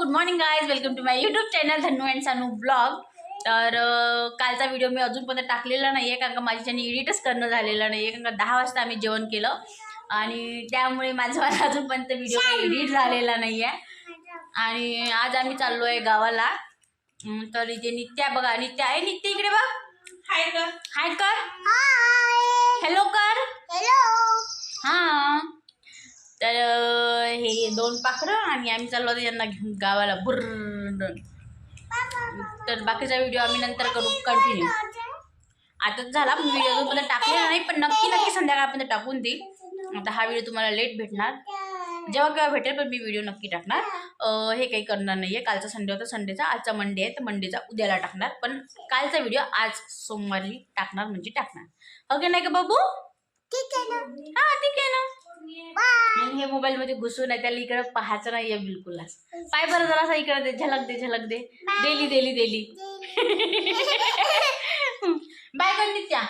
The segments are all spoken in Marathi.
Good morning guys welcome to my YouTube channel Dhannu and Sanu blog तर कालचा व्हिडिओ मी अजूनपर्यंत टाकलेला नाही आहे कारण का माझ्याच्याने एडिटच करणं झालेलं नाही आहे कारण का दहा वाजता आम्ही जेवण केलं. आणि त्यामुळे माझा मला अजूनपर्यंत व्हिडिओ एडिट झालेला नाही आहे आणि आज आम्ही चाललो आहे गावाला तर इथे नित्या बघा नित्या आहे नित्या इकडे बघ. हाय ग हाय कर हाय हॅलो कर हॅलो हां तर अं, हे दोन पाखरं आणि आम्ही चाललो होतो यांना घेऊन गावाला. बुर्र तर बाकीचा व्हिडिओ आम्ही नंतर करू. कंटिन्यू आताच झाला. व्हिडिओ अजून टाकलेला नाही पण नक्की नक्की संध्याकाळपर्यंत टाकून देईल. आता हा व्हिडिओ तुम्हाला लेट भेटणार. जेव्हा केव्हा भेटेल पण मी व्हिडिओ नक्की टाकणार. हे काही करणार नाही आहे कालचा संडे होता संडेचा. आजचा मंडे आहे तर मंडेचा उद्याला टाकणार. पण कालचा व्हिडिओ आज सोमवारी टाकणार म्हणजे टाकणार. ओके नाही का बाबू? ठीक आहे ना. हा ठीक आहे ना. हे मोबाईल मध्ये घुसून आहे त्याला इकडे पाहायचं नाहीये बिलकुलच पाय बरं जरासा इकडे दे झलक दे झलक दे. देली देली देली बाय कर नित्या.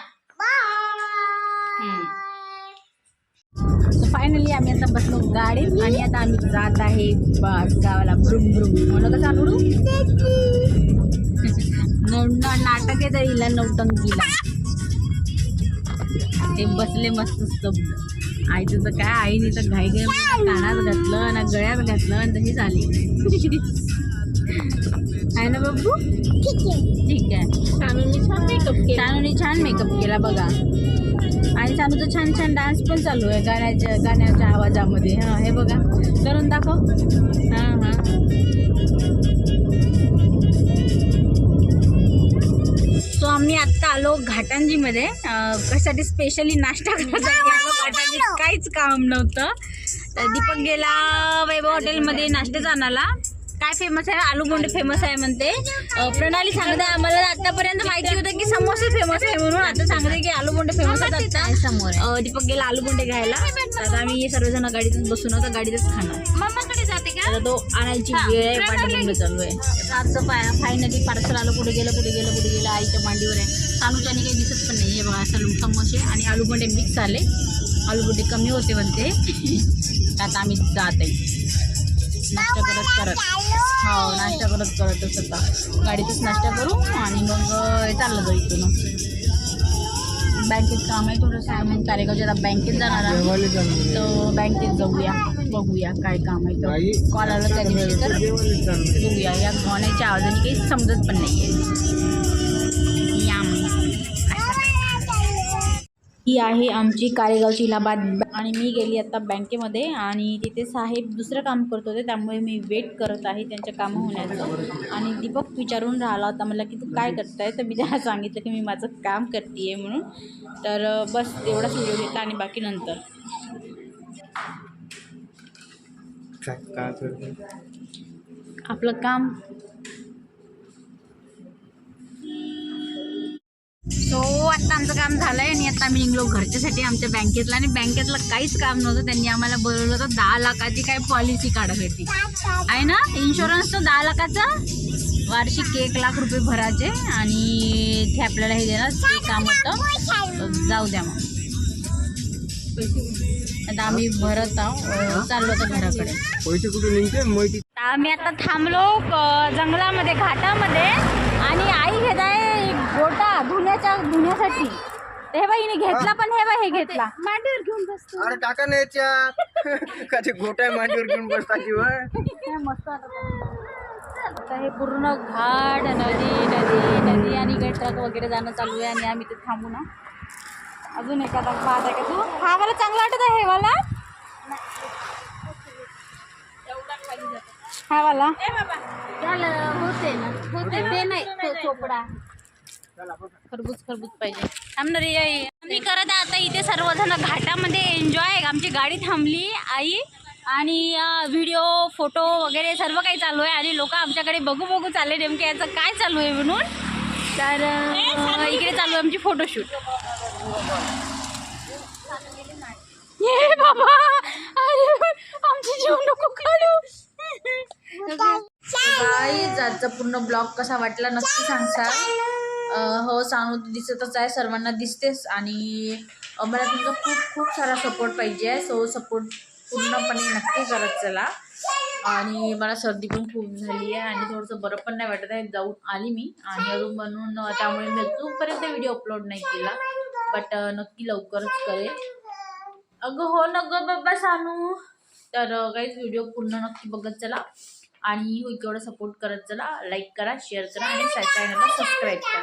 फायनली आम्ही आता बसलो गाडीत आणि आता आम्ही जात आहे गावाला. भ्रुम भ्रुम. म्हणून कसं आणू नाटक आहे हिला नौटंकीला ते बसले मस्त स्तब्ध. आईचं तर काय आईने तर घाई घाई कानात घातलं ना गळ्यात घातलं आणि तशी झाली आहे ना बाबू? ठीक आहे. ठीक आहे सानूने छान मेकअप केला. सानूने छान मेकअप केला बघा. आणि सानूचा छान छान डान्स पण चालू आहे गाण्याच्या गाण्याच्या आवाजामध्ये. हा हे बघा. करून दाखव. हां हां. आम्ही आत्ता आलो घाटांजीमध्ये. कशासाठी स्पेशली नाश्ता करण्यासाठी आलो. घाटांजी काहीच काम नव्हतं. तर दीपक गेला वैभव हॉटेलमध्ये नाश्त्याचा आणाला काय फेमस आहे? आलू बोंडे फेमस आहे म्हणते. प्रणाली सांगते आम्हाला आतापर्यंत माहिती होतं की समोसे फेमस आहे म्हणून आता सांगते की आलू बोंडे फेमस आता. समोर दीपक गेला आलू बोंडे घ्यायला. आता आम्ही सर्वजण गाडीतच बसून आता गाडीतच खाणार. मम्माकडे जाते का? तो आणायची वेळ आहे वाटलिंग चालू आहे. आजचं फाय फायनली पार्सल आलं कुठे गेलं कुठे गेलं कुठे गेलं आईच्या मांडीवर आहे. सानूच्याने काही दिसत पण नाही आहे बघा असं समोसे आणि आलूबंडे मिक्स आले. आलूबंडे कमी होते म्हणते. आता आम्ही जात आहे. नाश्ता करत करत. हो नाश्ता करत करतच आता गाडीतच नाश्ता करू आणि मग चाललं जाऊ इथून. बँकेत काम आहे थोडंसं कार्यगावच्या आता बँकेत जाणार आहे. तर बँकेत जाऊया बघूया काय काम आहे तर. कॉल आला त्या दिवशी तर बघूया या गाण्याच्या आवाजाने काही समजत पण नाही आहे ही आहे आमची कारेगावची इलाहाबाद बँक. आणि मी गेली आता बँकेमध्ये आणि तिथे साहेब दुसरं काम करत होते त्यामुळे मी वेट करत आहे त्यांच्या कामं होण्याचं. आणि दीपक विचारून राहिला होता मला की तू काय करताय? तर मी त्याला सांगितलं की मी माझं काम करते आहे म्हणून. तर बस तेवढाच व्हिडिओ घेतला आणि बाकी नंतर. आपलं काम काम झालंय आणि आता आम्ही निघलो घरच्यासाठी आमच्या बँकेतला आणि बँकेतलं काहीच काम नव्हतं. त्यांनी आम्हाला बोलवलं होतं दहा लाखाची काय पॉलिसी काढायसाठी आहे ना? इन्शुरन्स तर दहा लाखाचा? वार्षिक एक लाख रुपये भरायचे आणि ते आपल्याला हे देणार ते काम होतं. जाऊ द्या मग. आता आम्ही भरत आहोत चाललो होतो घराकडे. पैसे कुठे निघते? माहिती आम्ही आता थांबलो जंगलामध्ये घाटामध्ये. आणि आई घेत आहे गोटा धुण्याच्या धुण्यासाठी. हे बाई हिने घेतला पण हे बाई हे घेतला. मांडीवर घेऊन बसतो. अरे टाका ना याच्यात कधी गोट्या मांडीवर घेऊन बसता किंवा काय मस्त वाटत आहे. आता हे पूर्ण घाट नदी नदी नदी आणि इकडे ट्रक वगैरे जाणं चालू आहे आणि आम्ही ते थांबू ना. अजून एखादा पाहत आहे का तू? हा मला चांगला वाटत आहे हे वाला. हा वाला. होते ना. होते. ते नाही. तो चोपडा. खरबूज खरबूज पाहिजे. थांबणार मी करत आता इथे सर्वजण घाटामध्ये एन्जॉय आमची गाडी थांबली आई. आणि व्हिडिओ फोटो वगैरे सर्व काही चालू आहे. आणि लोक आमच्याकडे बघू बघू चालले नेमके याचं काय चालू आहे म्हणून. तर इकडे चालू आहे आमची फोटोशूट ये बाबा! अरे आमची जीव नको काढू गाईज आजचा पूर्ण ब्लॉग कसा वाटला नक्की सांगसाल हो सांगू दिसतच आहे. सर्वांना दिसतेच आणि मला तुमचा खूप खूप सारा सपोर्ट पाहिजे आहे. सो सपोर्ट पूर्णपणे नक्की करत चला. आणि मला सर्दी पण खूप झाली आहे आणि थोडंसं बरं पण नाही वाटत आहे. जाऊन आली मी आणि अजून म्हणून त्यामुळे मी अजूनपर्यंत व्हिडिओ अपलोड नाही केला बट नक्की लवकरच करेल अगं हो न गं बाबा सानू. तर काहीच व्हिडिओ पूर्ण नक्की बघत चला. आणि हो, एवढं सपोर्ट करत चला. लाईक करा शेअर करा आणि चॅनलला सबस्क्राईब करा.